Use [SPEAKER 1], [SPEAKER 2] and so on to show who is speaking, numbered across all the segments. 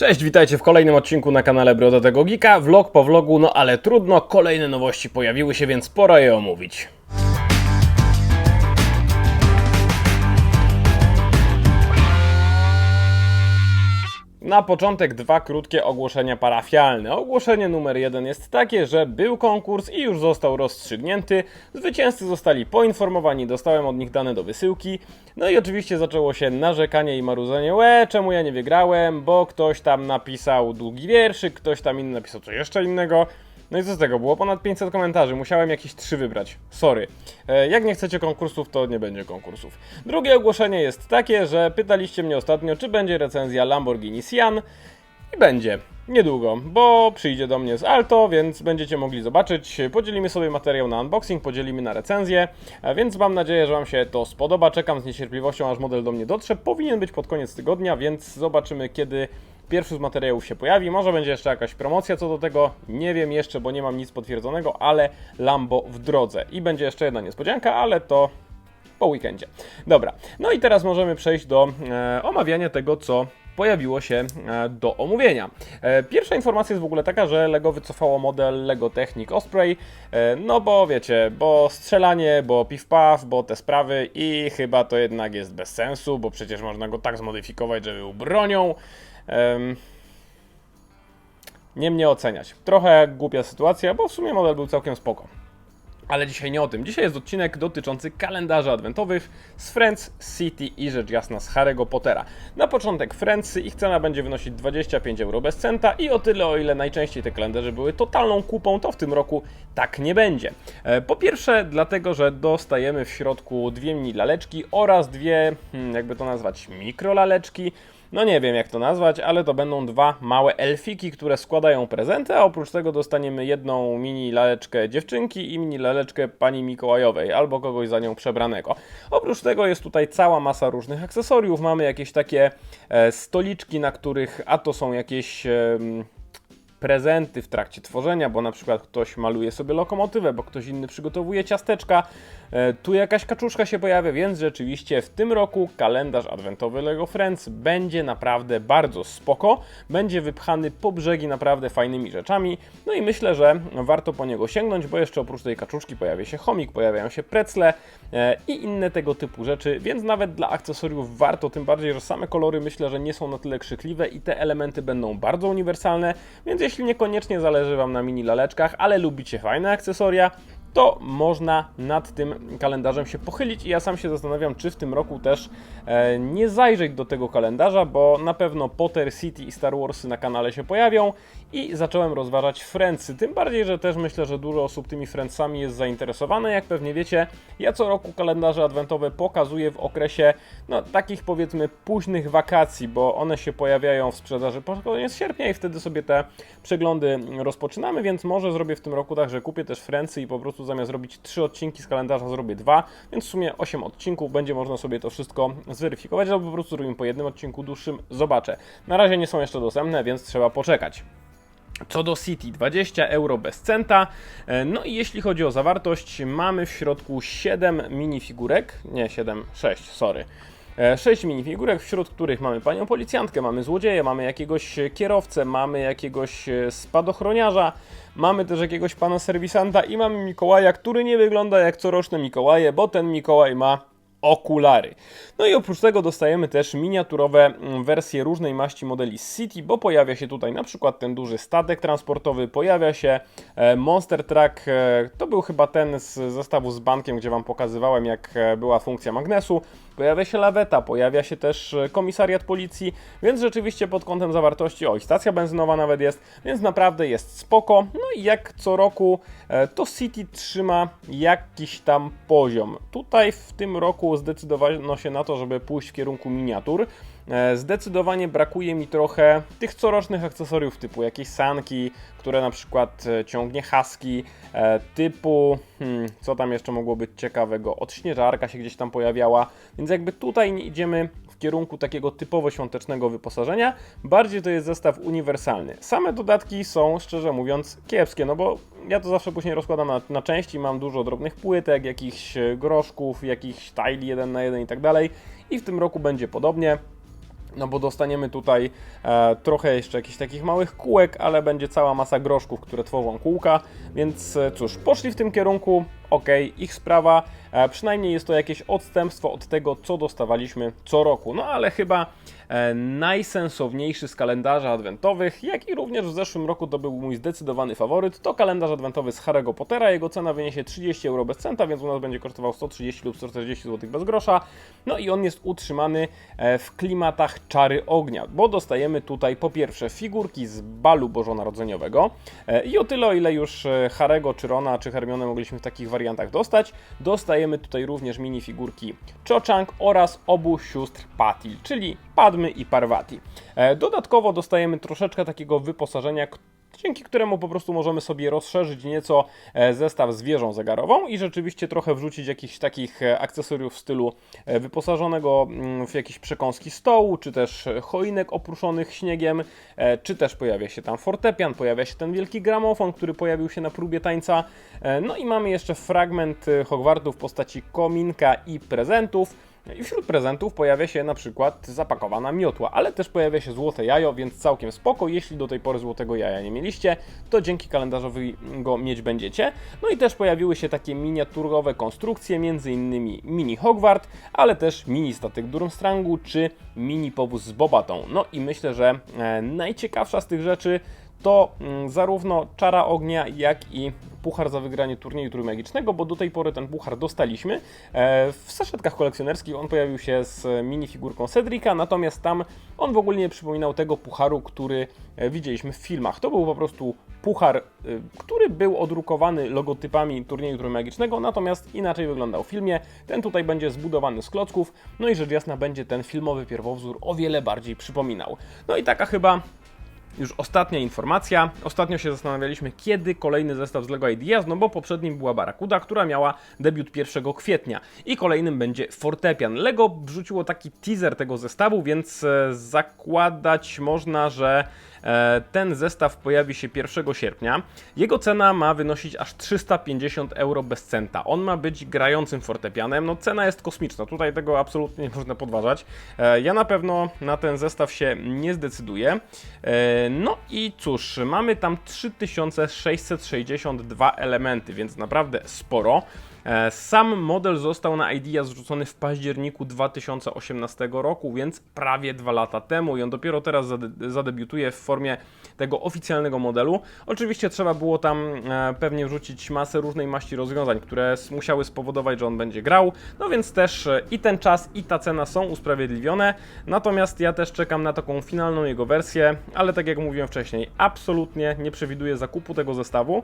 [SPEAKER 1] Cześć, witajcie w kolejnym odcinku na kanale Brodatego Geeka. Vlog po vlogu, no ale trudno, kolejne nowości pojawiły się, więc pora je omówić. Na początek dwa krótkie ogłoszenia parafialne. Ogłoszenie numer jeden jest takie, że był konkurs i już został rozstrzygnięty. Zwycięzcy zostali poinformowani, dostałem od nich dane do wysyłki. No i oczywiście zaczęło się narzekanie i marudzenie. Łe, czemu ja nie wygrałem? Bo ktoś tam napisał długi wierszyk, ktoś tam inny napisał coś jeszcze innego. No i co z tego? Było ponad 500 komentarzy, musiałem jakieś 3 wybrać. Sorry. E, jak nie chcecie konkursów, to nie będzie konkursów. Drugie ogłoszenie jest takie, że pytaliście mnie ostatnio, czy będzie recenzja Lamborghini Sian. I będzie. Niedługo, bo przyjdzie do mnie z Alto, więc będziecie mogli zobaczyć. Podzielimy sobie materiał na unboxing, podzielimy na recenzję, a więc mam nadzieję, że Wam się to spodoba. Czekam z niecierpliwością, aż model do mnie dotrze. Powinien być pod koniec tygodnia, więc zobaczymy, kiedy pierwszy z materiałów się pojawi. Może będzie jeszcze jakaś promocja co do tego. Nie wiem jeszcze, bo nie mam nic potwierdzonego, ale Lambo w drodze. I będzie jeszcze jedna niespodzianka, ale to po weekendzie. Dobra, no i teraz możemy przejść do e, omawiania tego, co pojawiło się e, do omówienia. E, pierwsza informacja jest w ogóle taka, że LEGO wycofało model LEGO Technic Osprey, e, no bo wiecie, bo strzelanie, bo piw-paw, bo te sprawy i chyba to jednak jest bez sensu, bo przecież można go tak zmodyfikować, żeby był bronią. Em, nie mnie oceniać. Trochę głupia sytuacja, bo w sumie model był całkiem spoko. Ale dzisiaj nie o tym. Dzisiaj jest odcinek dotyczący kalendarzy adwentowych z Friends, City i rzecz jasna z Harry'ego Pottera. Na początek Friends, ich cena będzie wynosić 25 euro bez centa i o tyle o ile najczęściej te kalendarze były totalną kupą, to w tym roku tak nie będzie. E, Po pierwsze dlatego, że dostajemy w środku dwie mini laleczki oraz dwie, hmm, jakby to nazwać, mikrolaleczki. No nie wiem jak to nazwać, ale to będą dwa małe elfiki, które składają prezenty, a oprócz tego dostaniemy jedną mini laleczkę dziewczynki i mini laleczkę pani Mikołajowej albo kogoś za nią przebranego. Oprócz tego jest tutaj cała masa różnych akcesoriów. Mamy jakieś takie e, stoliczki, na których a to są jakieś prezenty w trakcie tworzenia, bo na przykład ktoś maluje sobie lokomotywę, bo ktoś inny przygotowuje ciasteczka. E, Tu jakaś kaczuszka się pojawia, więc rzeczywiście w tym roku kalendarz adwentowy LEGO Friends będzie naprawdę bardzo spoko. Będzie wypchany po brzegi naprawdę fajnymi rzeczami. No i myślę, że warto po niego sięgnąć, bo jeszcze oprócz tej kaczuszki pojawia się chomik, pojawiają się precle e, i inne tego typu rzeczy, więc nawet dla akcesoriów warto, tym bardziej, że same kolory myślę, że nie są na tyle krzykliwe i te elementy będą bardzo uniwersalne, więc jeśli niekoniecznie zależy Wam na mini laleczkach, ale lubicie fajne akcesoria, to można nad tym kalendarzem się pochylić i ja sam się zastanawiam, czy w tym roku też e, nie zajrzeć do tego kalendarza, bo na pewno Potter City i Star Warsy na kanale się pojawią i zacząłem rozważać Friendsy, tym bardziej, że też myślę, że dużo osób tymi Friendsami jest zainteresowane, jak pewnie wiecie, ja co roku kalendarze adwentowe pokazuję w okresie, no takich powiedzmy późnych wakacji, bo one się pojawiają w sprzedaży pod koniec sierpnia i wtedy sobie te przeglądy rozpoczynamy, więc może zrobię w tym roku tak, że kupię też Friendsy i po prostu zamiast robić trzy odcinki z kalendarza zrobię dwa, więc w sumie 8 odcinków, będzie można sobie to wszystko zweryfikować, albo po prostu zrobimy po jednym odcinku dłuższym, zobaczę. Na razie nie są jeszcze dostępne, więc trzeba poczekać. Co do City, 20 euro bez centa. E, No i jeśli chodzi o zawartość, mamy w środku 7 minifigurek, nie 7, 6, sorry. 6 minifigurek, wśród których mamy panią policjantkę, mamy złodzieja, mamy jakiegoś kierowcę, mamy jakiegoś e, spadochroniarza, mamy też jakiegoś pana serwisanta i mamy Mikołaja, który nie wygląda jak coroczne Mikołaje, bo ten Mikołaj ma okulary. No i oprócz tego dostajemy też miniaturowe mm, wersje różnej maści modeli City, bo pojawia się tutaj na przykład ten duży statek transportowy, pojawia się e, Monster Truck, e, to był chyba ten z zestawu z bankiem, gdzie Wam pokazywałem jak e, była funkcja magnesu, pojawia się laweta, pojawia się też komisariat policji, więc rzeczywiście pod kątem zawartości, o i stacja benzynowa nawet jest, więc naprawdę jest spoko. No i jak co roku to City trzyma jakiś tam poziom. Tutaj w tym roku zdecydowano się na to, żeby pójść w kierunku miniatur. E, Zdecydowanie brakuje mi trochę tych corocznych akcesoriów typu jakieś sanki, które na przykład e, ciągnie haski, e, typu, hmm, co tam jeszcze mogło być ciekawego, odśnieżarka się gdzieś tam pojawiała, więc jakby tutaj nie idziemy kierunku takiego typowo świątecznego wyposażenia, bardziej to jest zestaw uniwersalny. Same dodatki są, szczerze mówiąc, kiepskie, no bo ja to zawsze później rozkładam na, na części, mam dużo drobnych płytek, jakichś e, groszków, jakichś tajli jeden na jeden i tak dalej i w tym roku będzie podobnie. No bo dostaniemy tutaj e, trochę jeszcze jakichś takich małych kółek, ale będzie cała masa groszków, które tworzą kółka, więc e, cóż, poszli w tym kierunku, ok, ich sprawa, e, przynajmniej jest to jakieś odstępstwo od tego, co dostawaliśmy co roku. No ale chyba e, najsensowniejszy z kalendarzy adwentowych, jak i również w zeszłym roku to był mój zdecydowany faworyt, to kalendarz adwentowy z Harry'ego Pottera. Jego cena wyniesie 30 euro bez centa, więc u nas będzie kosztował 130 lub 140 zł bez grosza. No i on jest utrzymany e, w klimatach czary ognia, bo dostajemy tutaj po pierwsze figurki z balu bożonarodzeniowego i o tyle, o ile już Harego, czy Rona, czy Hermione mogliśmy w takich wariantach dostać, dostajemy tutaj również minifigurki Cho-Chang oraz obu sióstr Patil, czyli Padmy i Parvati. E, Dodatkowo dostajemy troszeczkę takiego wyposażenia, dzięki któremu po prostu możemy sobie rozszerzyć nieco e, zestaw z wieżą zegarową i rzeczywiście trochę wrzucić jakichś takich e, akcesoriów w stylu e, wyposażonego mm, w jakieś przekąski stołu, czy też choinek opruszonych śniegiem, czy też pojawia się tam fortepian, pojawia się ten wielki gramofon, który pojawił się na próbie tańca. No i mamy jeszcze fragment Hogwartu w postaci kominka i prezentów. I wśród prezentów pojawia się na przykład zapakowana miotła, ale też pojawia się złote jajo, więc całkiem spoko. Jeśli do tej pory złotego jaja nie mieliście, to dzięki kalendarzowi go mieć będziecie. No i też pojawiły się takie miniaturowe konstrukcje, m.in. mini Hogwart, ale też mini statek Durmstrangu czy mini powóz z Bobatą. No i myślę, że e, najciekawsza z tych rzeczy to mm, zarówno czara ognia, jak i puchar za wygranie turnieju trójmagicznego, bo do tej pory ten puchar dostaliśmy. E, w saszetkach kolekcjonerskich on pojawił się z minifigurką Cedrika, natomiast tam on w ogóle nie przypominał tego pucharu, który e, widzieliśmy w filmach. To był po prostu puchar, e, który był odrukowany logotypami turnieju trójmagicznego, natomiast inaczej wyglądał w filmie. Ten tutaj będzie zbudowany z klocków, no i rzecz jasna będzie ten filmowy pierwowzór o wiele bardziej przypominał. No i taka chyba już ostatnia informacja. Ostatnio się zastanawialiśmy, kiedy kolejny zestaw z LEGO Ideas, no bo poprzednim była Barakuda, która miała debiut 1 kwietnia i kolejnym będzie Fortepian. LEGO wrzuciło taki teaser tego zestawu, więc e, zakładać można, że e, ten zestaw pojawi się 1 sierpnia. Jego cena ma wynosić aż 350 euro bez centa. On ma być grającym fortepianem. No cena jest kosmiczna, tutaj tego absolutnie nie można podważać. E, Ja na pewno na ten zestaw się nie zdecyduję. No i cóż, mamy tam 3662 elementy, więc naprawdę sporo. E, Sam model został na Idea zrzucony w październiku 2018 roku, więc prawie dwa lata temu i on dopiero teraz zade- zadebiutuje w formie tego oficjalnego modelu. Oczywiście trzeba było tam e, pewnie wrzucić masę różnej maści rozwiązań, które musiały spowodować, że on będzie grał, no więc też e, i ten czas i ta cena są usprawiedliwione, natomiast ja też czekam na taką finalną jego wersję, ale tak jak mówiłem wcześniej, absolutnie nie przewiduję zakupu tego zestawu.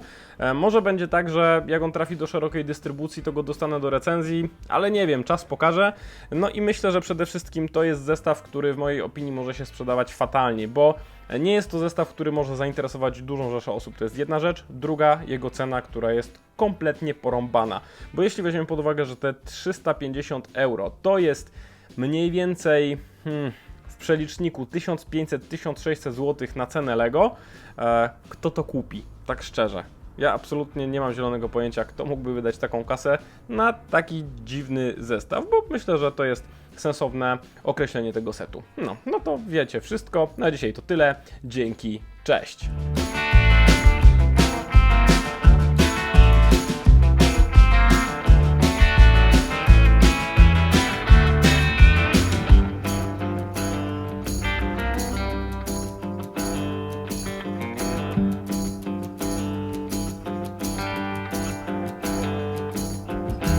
[SPEAKER 1] Może będzie tak, że jak on trafi do szerokiej dystrybucji, to go dostanę do recenzji, ale nie wiem, czas pokaże. No i myślę, że przede wszystkim to jest zestaw, który w mojej opinii może się sprzedawać fatalnie, bo nie jest to zestaw, który może zainteresować dużą rzeszę osób. To jest jedna rzecz. Druga, jego cena, która jest kompletnie porąbana. Bo jeśli weźmiemy pod uwagę, że te 350 euro to jest mniej więcej hmm, w przeliczniku 1500-1600 zł na cenę Lego, e, kto to kupi? Tak szczerze. Ja absolutnie nie mam zielonego pojęcia, kto mógłby wydać taką kasę na taki dziwny zestaw, bo myślę, że to jest sensowne określenie tego setu. No, no to wiecie wszystko. Na dzisiaj to tyle. Dzięki, cześć.